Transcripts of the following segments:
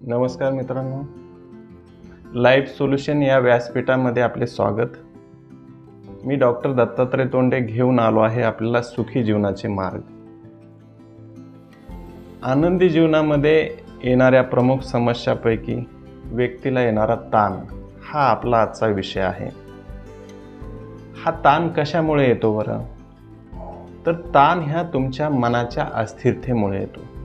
नमस्कार मित्रांनो. Life solution या व्यासपीठामध्ये आपले स्वागत. मी डॉक्टर दत्तात्रय तोंडे घेऊन आलो आहे आपल्याला सुखी जीवनाचे मार्ग. आनंदी जीवनामध्ये येणाऱ्या प्रमुख समस्यापैकी व्यक्तीला येणारा ताण हा आपला आजचा विषय आहे. हा ताण कशामुळे येतो बरं? तर ताण ह्या तुमच्या मनाच्या अस्थिरतेमुळे येतो.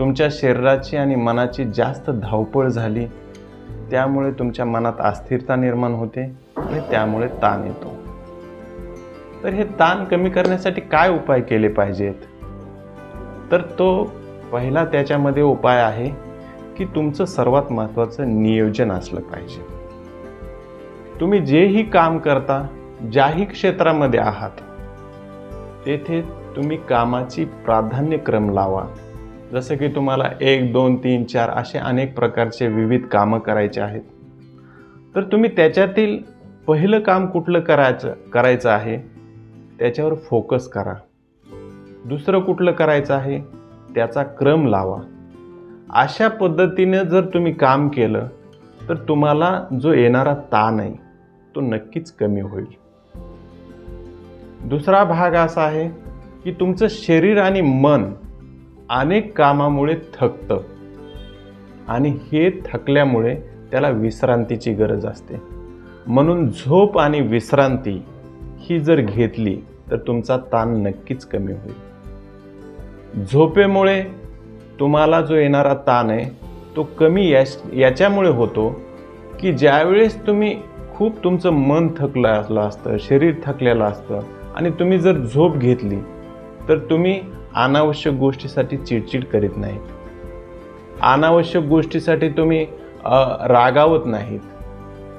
तुमच्या शरीराची आणि मनाची जास्त धावपळ झाली त्यामुळे तुमच्या मनात अस्थिरता निर्माण होते आणि त्यामुळे ताण येतो. तर हे ताण कमी करण्यासाठी काय उपाय केले पाहिजेत? तर तो पहिला त्याच्यामध्ये उपाय आहे की तुमचं सर्वात महत्त्वाचं नियोजन असलं पाहिजे. तुम्ही जेही काम करता ज्याही क्षेत्रामध्ये आहात तेथे तुम्ही कामाची प्राधान्यक्रम लावा. जसं की तुम्हाला एक दोन तीन चार असे अनेक प्रकारचे विविध कामं करायचे आहेत. तर तुम्ही त्याच्यातील पहिलं काम कुठलं करायचं करायचं आहे? त्याच्यावर फोकस करा. दुसरं कुठलं करायचं आहे? त्याचा क्रम लावा. अशा पद्धतीने जर तुम्ही काम केलं तर तुम्हाला जो येणारा ताण आहे तो नक्कीच कमी होईल. दुसरा भाग असा आहे की तुमचं शरीर आणि मन अनेक कामामुळे थकतं. आणि हे थकल्यामुळे त्याला विश्रांतीची गरज असते. म्हणून झोप आणि विश्रांती ही जर घेतली तर तुमचा ताण नक्कीच कमी होईल. झोपेमुळे तुम्हाला जो येणारा ताण आहे तो कमी या याच्यामुळे होतो की ज्यावेळेस तुम्ही खूप तुमचं मन थकलं असलं असतं शरीर थकलेलं असतं आणि तुम्ही जर झोप घेतली तर तुम्ही अनावश्यक गोष्टीसाठी चिडचिड करीत नाहीत. अनावश्यक गोष्टीसाठी तुम्ही रागावत नाहीत.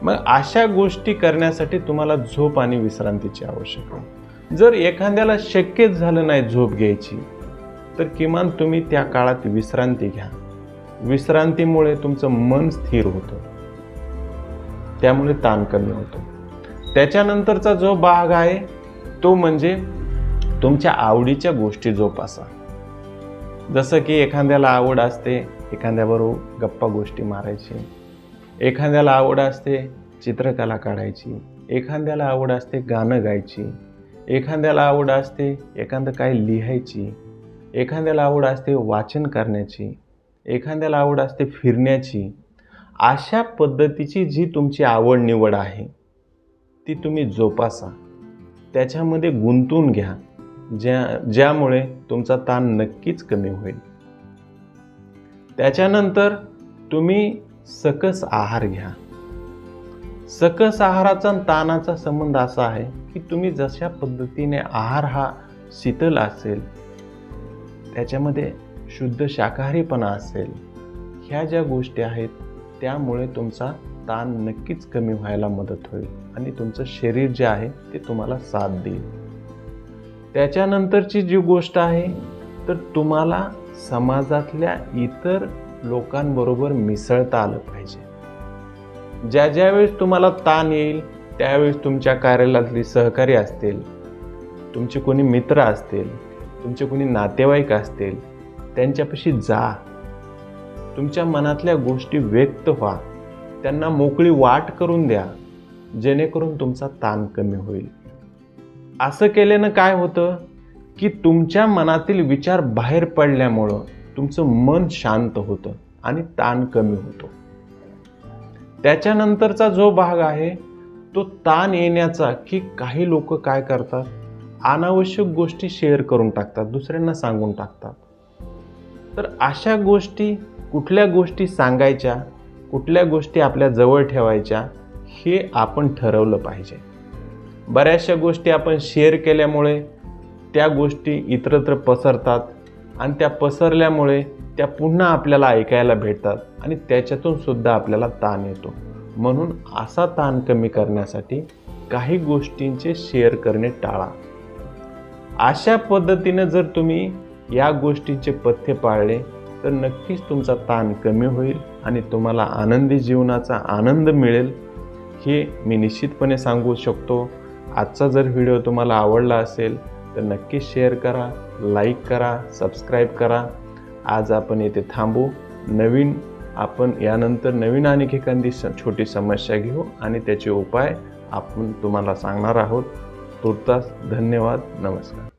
मग अशा गोष्टी करण्यासाठी तुम्हाला झोप आणि विश्रांतीची आवश्यक आहे. जर एखाद्याला शक्यच झालं नाही झोप घ्यायची तर किमान तुम्ही त्या काळात विश्रांती घ्या. विश्रांतीमुळे तुमचं मन स्थिर होतं. त्यामुळे ताण कमी होतो. त्याच्यानंतरचा जो भाग आहे तो म्हणजे तुमच्या आवडीच्या गोष्टी जोपासा. जसं की एखाद्याला आवड असते एखाद्याबरोबर गप्पा गोष्टी मारायची. एखाद्याला आवड असते चित्रकला काढायची. एखाद्याला आवड असते गाणं गायची. एखाद्याला आवड असते एखादं काय लिहायची. एखाद्याला आवड असते वाचन करण्याची. एखाद्याला आवड असते फिरण्याची. अशा पद्धतीची जी तुमची आवड निवड आहे ती तुम्ही जोपासा. त्याच्यामध्ये गुंतून घ्या. ज्या ज्यामुळे तुमचा ताण नक्कीच कमी होईल. त्याच्यानंतर तुम्ही सकस आहार घ्या. सकस आहाराचा आणि ताणाचा संबंध असा आहे की तुम्ही जशा पद्धतीने आहार हा शीतल असेल त्याच्यामध्ये शुद्ध शाकाहारीपणा असेल ह्या ज्या गोष्टी आहेत त्यामुळे तुमचा ताण नक्कीच कमी व्हायला मदत होईल आणि तुमचं शरीर जे आहे ते तुम्हाला साथ देईल. त्याच्यानंतरची जी गोष्ट आहे तर तुम्हाला समाजातल्या इतर लोकांबरोबर मिसळता आलं पाहिजे. ज्या ज्यावेळेस तुम्हाला ताण येईल त्यावेळेस तुमच्या कार्यालयातली सहकारी असतील तुमचे कोणी मित्र असतील तुमचे कोणी नातेवाईक असतील त्यांच्यापाशी जा. तुमच्या मनातल्या गोष्टी व्यक्त व्हा. त्यांना मोकळी वाट करून द्या जेणेकरून तुमचा ताण कमी होईल. असं केल्यानं काय होतं? की तुमच्या मनातील विचार बाहेर पडल्यामुळं तुमचं मन शांत होतं आणि ताण कमी होतो. त्याच्यानंतरचा जो भाग आहे तो ताण येण्याचा की काही लोक काय करतात? अनावश्यक गोष्टी शेअर करून टाकतात दुसऱ्यांना सांगून टाकतात. तर अशा गोष्टी कुठल्या गोष्टी सांगायच्या कुठल्या गोष्टी आपल्या जवळ ठेवायच्या हे आपण ठरवलं पाहिजे. बऱ्याचशा गोष्टी आपण शेअर केल्यामुळे त्या गोष्टी इतरत्र पसरतात आणि त्या पसरल्यामुळे त्या पुन्हा आपल्याला ऐकायला भेटतात आणि त्याच्यातून सुद्धा आपल्याला ताण येतो. म्हणून असा ताण कमी करण्यासाठी काही गोष्टींचे शेअर करणे टाळा. अशा पद्धतीनं जर तुम्ही या गोष्टींचे पथ्य पाळले तर नक्कीच तुमचा ताण कमी होईल आणि तुम्हाला आनंदी जीवनाचा आनंद मिळेल हे मी निश्चितपणे सांगू शकतो. आजचा जर व्हिडिओ तुम्हाला आवडला असेल तर नक्कीच शेअर करा लाईक करा सबस्क्राईब करा. आज आपण येथे थांबू. नवीन आपण यानंतर नवीन आणि एखादी स छोटी समस्या घेऊ आणि त्याचे उपाय आपण तुम्हाला सांगणार आहोत. तुर्तास धन्यवाद. नमस्कार.